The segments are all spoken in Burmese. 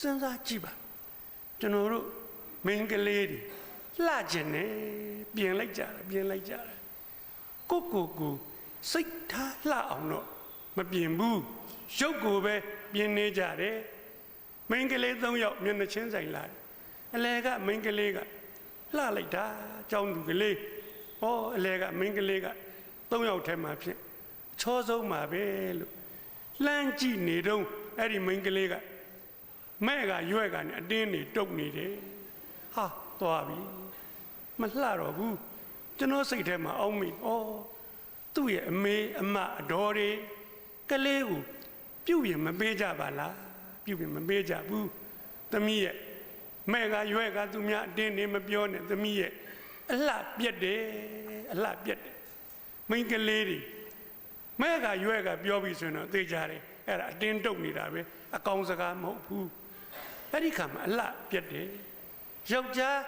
စဉ်းစားကြည့်ပါကျွန်တော်တို့မိန်းကလေးတွေလှကျင်နေပြင်လိုက်ကြတယ်ပြင်လိုက်ကြတယ်ကိုကိုကိုစိတ်ထားလှအောင်တော့မပြင်ဘူးရုပ်ကိုပဲပြင်နေကြတယ်မိန်းကလေး၃ယောက်မျက်နှာချင်းဆိုင်လာတယ်အလဲကမိန်းကလေးကလှလိုက်တာကြောင်းသူကလေးဩအလဲကမိန်းကလေးက၃ယောက်ထဲမှာဖြစ်ချောဆုံးမှာပဲလို့လှမ်းကြည့်နေတော့အဲ့ဒီမိန်းကလေးက မဲ့ကရွဲ့ကနေအတင်းနေတုတ်နေတယ်ဟာသွားပြီမလှတော့ဘူးကျွန်တော်စိတ်ထဲမှာအောင်းမိဩသူ့ရဲ့အမေအမအတော်တွေကလေးကိုပြုတ်ရင်မပေးကြပါလားပြုတ်ရင်မပေးကြဘူးသမီးရဲ့မဲ့ကရွဲ့ကသူများအတင်းနေမပြောနဲ့သမီးရဲ့အလှပြက်တယ်အလှပြက်တယ်မိန်းကလေးတွေမဲကရွဲ့ကပြောပြီးဆိုရင်တော့သိကြတယ်အဲ့ဒါအတင်းတုတ်နေတာပဲအကောင်စကားမဟုတ်ဘူး အဲ့ဒီခါမှာအလှပြက်တယ်ယောက်ျား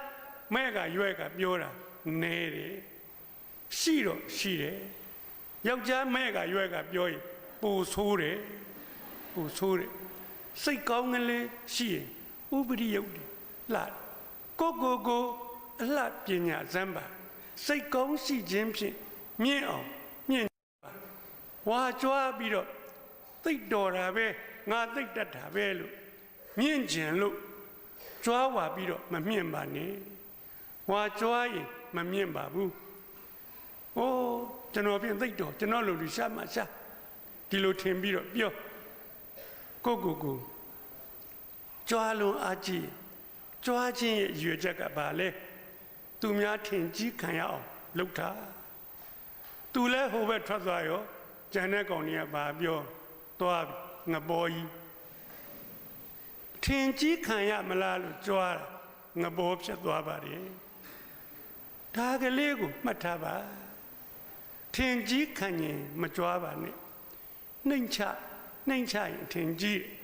မဲကရွဲ့ကပြောတာနဲတယ်ရှိတော့ရှိတယ်ယောက်ျားမဲကရွဲ့ကပြောရင်ပူဆိုးတယ်ပူဆိုးတယ်စိတ်ကောင်းကလေးရှိရင်ဥပရိယုတ်တယ်လှတယ်ကိုကိုကိုအလှပညာဇံပါစိတ်ကောင်းရှိခြင်းဖြင့်မြင့်အောင်မြင့်ဝါကြွားပြီးတော့သိတ်တော်တာပဲငါသိတ်တတ်တာပဲလို့ မြင့်ကျင်လို့ကြွားဝါပြီးတော့မမြင့်ပါနဲ့ဝါကြွားရင်မမြင့်ပါဘူးဟိုးကျွန်တော်ပြင်သိတ်တော်ကျွန်တော်လူလူရှာမှရှာဒီလိုထင်ပြီးတော့ပြောကိုကိုကိုကြွားလုံးအားကြီးကြွားခြင်းရဲ့ရွေချက်ကဘာလဲသူများထင်ကြီးခံရအောင်လုပ်တာသူလည်းဟိုဘက်ထွက်သွားရောကျန်တဲ့ကောင်တွေကဘာပြောသွားပြီငပေါ်ကြီး ထင်ကြီးခံရမလားလို့ကြွားတာငပေါ်ဖြစ်သွားပါတယ်ဒါကလေးကိုမှတ်ထားပါထင်ကြီးခံရင်မကြွားပါနဲ့နှိမ်ချနှိမ်ချရင်ထင်ကြီးတယ်